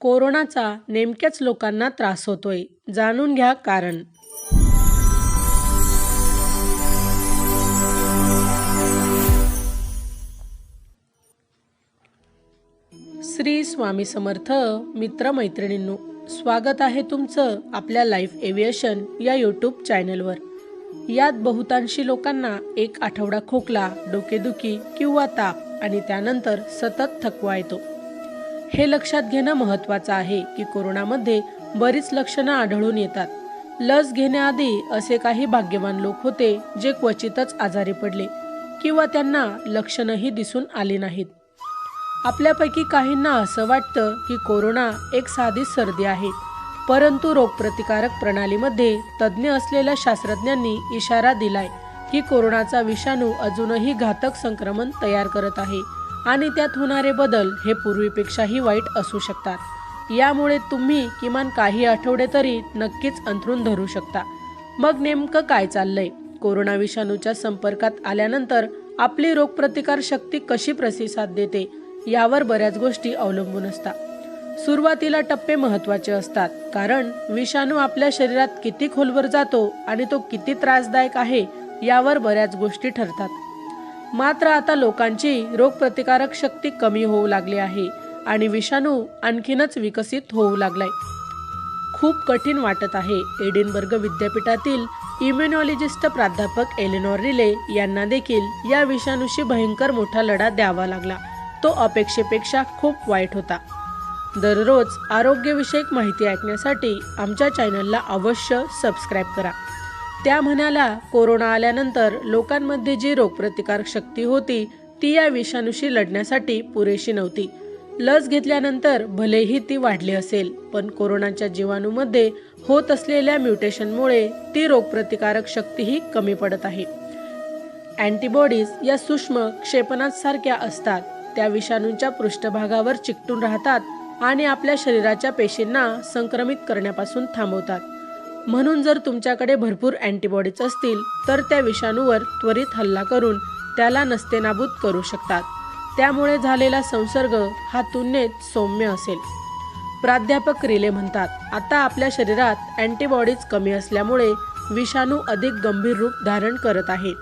कोरोनाचा नेमक्याच लोकांना त्रास होतोय. जाणून घ्या कारण. श्री स्वामी समर्थ मित्रमैत्रिणींनो स्वागत आहे तुमचं आपल्या लाईफ एव्हिएशन या यूट्यूब चॅनलवर. यात बहुतांशी लोकांना एक आठवडा खोकला डोकेदुखी किंवा ताप आणि त्यानंतर सतत थकवा येतो. हे लक्षात घेणं महत्त्वाचं आहे की कोरोनामध्ये बरीच लक्षणं आढळून येतात. लस घेण्याआधी असे काही भाग्यवान लोक होते जे क्वचितच आजारी पडले किंवा त्यांना लक्षणंही दिसून आली नाहीत. आपल्यापैकी काहींना असं वाटतं की कोरोना एक साधी सर्दी आहे परंतु रोगप्रतिकारक प्रणालीमध्ये तज्ज्ञ असलेल्या शास्त्रज्ञांनी इशारा दिलाय की कोरोनाचा विषाणू अजूनही घातक संक्रमण तयार करत आहे. आणि त्यात होणारे बदल हे पूर्वीपेक्षाही वाईट असू शकतात. यामुळे तुम्ही किमान काही आठवडे तरी नक्कीच अंथरून धरू शकता. मग नेमकं काय चाललंय? कोरोना विषाणूच्या संपर्कात आल्यानंतर आपली रोगप्रतिकार शक्ती कशी प्रतिसाद देते? यावर बऱ्याच गोष्टी अवलंबून असतात. सुरुवातीला टप्पे महत्त्वाचे असतात कारण विषाणू आपल्या शरीरात किती खोलवर जातो आणि तो किती त्रासदायक आहे यावर बऱ्याच गोष्टी ठरतात. मात्र आता लोकांची रोगप्रतिकारक शक्ती कमी होऊ लागली आहे आणि विषाणू आणखीनच विकसित होऊ लागलाय. खूप कठीण वाटत आहे. एडिनबर्ग विद्यापीठातील इम्युनॉलॉजिस्ट प्राध्यापक एलिनॉर रिले यांना देखील या विषाणूशी भयंकर मोठा लढा द्यावा लागला. तो अपेक्षेपेक्षा खूप वाईट होता. दररोज आरोग्यविषयक माहिती ऐकण्यासाठी आमच्या चॅनलला अवश्य सबस्क्राईब करा. त्या म्हणाला कोरोना आल्यानंतर लोकांमध्ये जी रोगप्रतिकारक शक्ती होती ती या विषाणूशी लढण्यासाठी पुरेशी नव्हती. लस घेतल्यानंतर भलेही ती वाढली असेल पण कोरोनाच्या जीवाणूमध्ये होत असलेल्या म्युटेशनमुळे ती रोगप्रतिकारक शक्तीही कमी पडत आहे. अँटीबॉडीज या सूक्ष्म क्षेपणासारख्या असतात. त्या विषाणूंच्या पृष्ठभागावर चिकटून राहतात आणि आपल्या शरीराच्या पेशींना संक्रमित करण्यापासून थांबवतात. म्हणून जर तुमच्याकडे भरपूर अँटीबॉडीज असतील तर त्या विषाणूवर त्वरित हल्ला करून त्याला नस्तेनाबूत करू शकतात. त्यामुळे झालेला संसर्ग हा तुलनेत सौम्य असेल. प्राध्यापक रिले म्हणतात आता आपल्या शरीरात अँटीबॉडीज कमी असल्यामुळे विषाणू अधिक गंभीर रूप धारण करत आहे.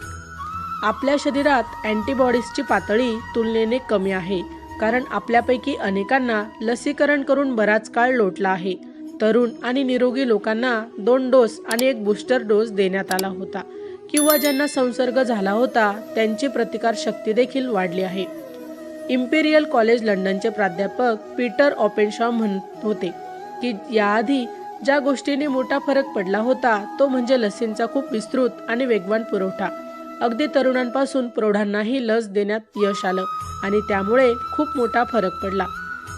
आपल्या शरीरात अँटीबॉडीजची पातळी तुलनेने कमी आहे कारण आपल्यापैकी अनेकांना लसीकरण करून बराच काळ लोटला आहे. तरुण आणि निरोगी लोकांना दोन डोस आणि एक बूस्टर डोस देण्यात आला होता. किंवा ज्यांना संसर्ग झाला होता त्यांची प्रतिकार शक्ती देखील वाढली आहे. इम्पेरियल कॉलेज लंडनचे प्राध्यापक पीटर ऑपेनशॉ म्हणत होते की याआधी ज्या गोष्टीने मोठा फरक पडला होता तो म्हणजे लसींचा खूप विस्तृत आणि वेगवान पुरवठा. अगदी तरुणांपासून प्रौढांनाही लस देण्यात यश आलं आणि त्यामुळे खूप मोठा फरक पडला.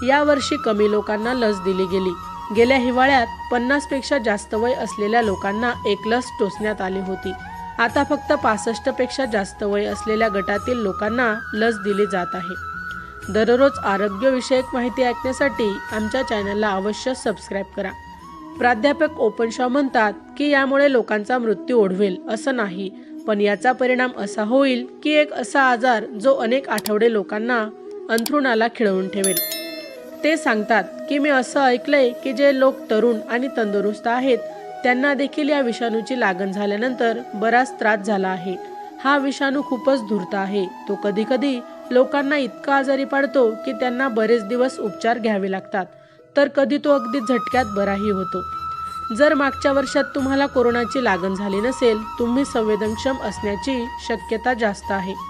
यावर्षी कमी लोकांना लस दिली गेली. गेल्या हिवाळ्यात पन्नासपेक्षा जास्त वय असलेल्या लोकांना एक लस टोचण्यात आली होती. आता फक्त पासष्टपेक्षा जास्त वय असलेल्या गटातील लोकांना लस दिली जात आहे. दररोज आरोग्यविषयक माहिती ऐकण्यासाठी आमच्या चॅनलला अवश्य सबस्क्राईब करा. प्राध्यापक ओपन शॉ म्हणतात की यामुळे लोकांचा मृत्यू ओढवेल असं नाही पण याचा परिणाम असा होईल की एक असा आजार जो अनेक आठवडे लोकांना अंथरुणाला खिळवून ठेवेल. ते सांगतात की मी असं ऐकलंय की जे लोक तरुण आणि तंदुरुस्त आहेत त्यांना देखील या विषाणूची लागण झाल्यानंतर बराच त्रास झाला आहे. हा विषाणू खूपच धूर्त आहे. तो कधी कधी लोकांना इतका आजारी पाडतो की त्यांना बरेच दिवस उपचार घ्यावे लागतात. तर कधी तो अगदी झटक्यात बराही होतो. जर मागच्या वर्षात तुम्हाला कोरोनाची लागण झाली नसेल तुम्ही संवेदनक्षम असण्याची शक्यता जास्त आहे.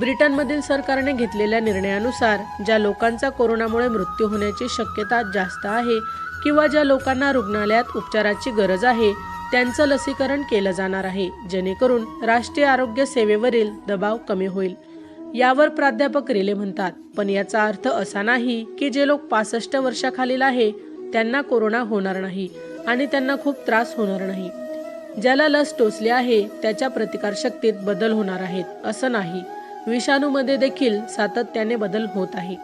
ब्रिटनमधील सरकारने घेतलेल्या निर्णयानुसार ज्या लोकांचा कोरोनामुळे मृत्यू होण्याची शक्यता जास्त आहे किंवा ज्या लोकांना रुग्णालयात उपचाराची गरज आहे त्यांचं लसीकरण केलं जाणार आहे जेणेकरून राष्ट्रीय आरोग्य सेवेवरील दबाव कमी होईल. यावर प्राध्यापक रिले म्हणतात पण याचा अर्थ असा नाही की जे लोक पासष्ट वर्षाखालील आहे त्यांना कोरोना होणार नाही आणि त्यांना खूप त्रास होणार नाही. ज्याला लस टोचली आहे त्याच्या प्रतिकारशक्तीत बदल होणार आहेत असं नाही. विषाणूमध्ये देखील सातत्याने बदल होत आहे.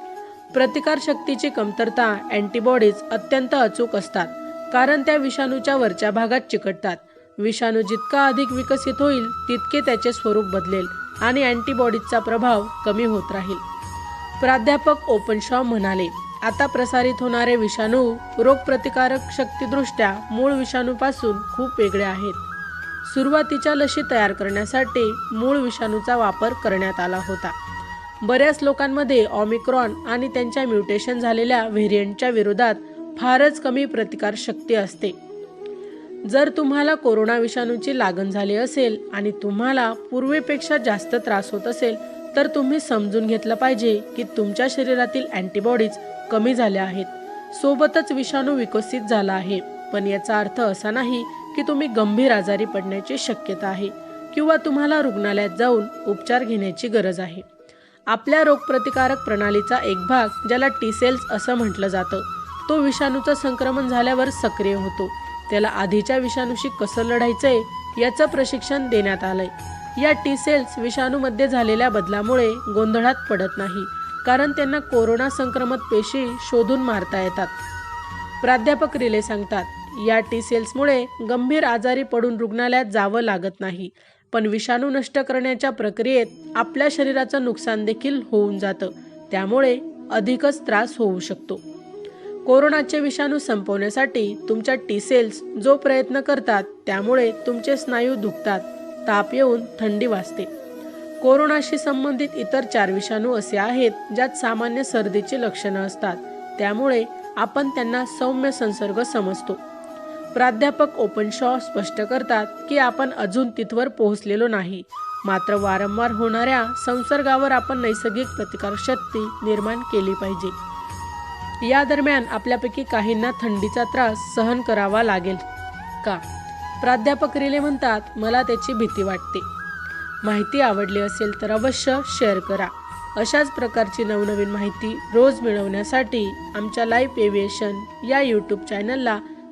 प्रतिकारशक्तीची कमतरता अँटीबॉडीज अत्यंत अचूक असतात कारण त्या विषाणूच्या वरच्या भागात चिकटतात. विषाणू जितका अधिक विकसित होईल तितके त्याचे स्वरूप बदलेल आणि अँटीबॉडीजचा प्रभाव कमी होत राहील. प्राध्यापक ओपनशॉ म्हणाले आता प्रसारित होणारे विषाणू रोगप्रतिकारक शक्तीदृष्ट्या मूळ विषाणूपासून खूप वेगळे आहेत. सुरुवातीच्या लशी तयार करण्यासाठी मूळ विषाणूचा वापर करण्यात आला होता. बऱ्याच लोकांमध्ये ऑमिक्रॉन आणि त्यांच्या म्युटेशन झालेल्या व्हेरियंटच्या विरोधात फारच कमी प्रतिकार शक्ती असते. जर तुम्हाला कोरोना विषाणूची लागण झाली असेल आणि तुम्हाला पूर्वीपेक्षा जास्त त्रास होत असेल तर तुम्ही समजून घेतलं पाहिजे की तुमच्या शरीरातील अँटीबॉडीज कमी झाल्या आहेत. सोबतच विषाणू विकसित झाला आहे. पण याचा अर्थ असा नाही की तुम्ही गंभीर आजारी पडण्याची शक्यता आहे किंवा तुम्हाला रुग्णालयात जाऊन उपचार घेण्याची गरज आहे. आपल्या रोगप्रतिकारक प्रणालीचा एक भाग ज्याला टी सेल्स असं म्हटलं जातं तो विषाणूचं संक्रमण झाल्यावर सक्रिय होतो. त्याला आधीच्या विषाणूशी कसं लढायचंय याचं प्रशिक्षण देण्यात आलंय. या टी सेल्स विषाणूमध्ये झालेल्या बदलामुळे गोंधळात पडत नाही कारण त्यांना कोरोना संक्रमत पेशी शोधून मारता येतात. प्राध्यापक रिले सांगतात या टी सेल्समुळे गंभीर आजारी पडून रुग्णालयात जावं लागत नाही. पण विषाणू नष्ट करण्याच्या प्रक्रियेत आपल्या शरीराचं नुकसान देखील होऊन जातं. त्यामुळे अधिकच त्रास होऊ शकतो. कोरोनाचे विषाणू संपवण्यासाठी तुमच्या टी सेल्स जो प्रयत्न करतात त्यामुळे तुमचे स्नायू दुखतात ताप येऊन थंडी वाजते. कोरोनाशी संबंधित इतर चार विषाणू असे आहेत ज्यात सामान्य सर्दीची लक्षणं असतात. त्यामुळे आपण त्यांना सौम्य संसर्ग समजतो. प्राध्यापक ओपन शॉ स्पष्ट करतात की आपण अजून तिथवर पोहोचलेलो नाही. मात्र वारंवार होणाऱ्या संसर्गावर आपण नैसर्गिक प्रतिकारशक्ती निर्माण केली पाहिजे. या दरम्यान आपल्यापैकी काहींना थंडीचा त्रास सहन करावा लागेल का? प्राध्यापक रिले म्हणतात मला त्याची भीती वाटते. माहिती आवडली असेल तर अवश्य शेअर करा. अशाच प्रकारची नवनवीन माहिती रोज मिळवण्यासाठी आमच्या लाईव्ह एव्हिएशन या यूट्यूब चॅनलला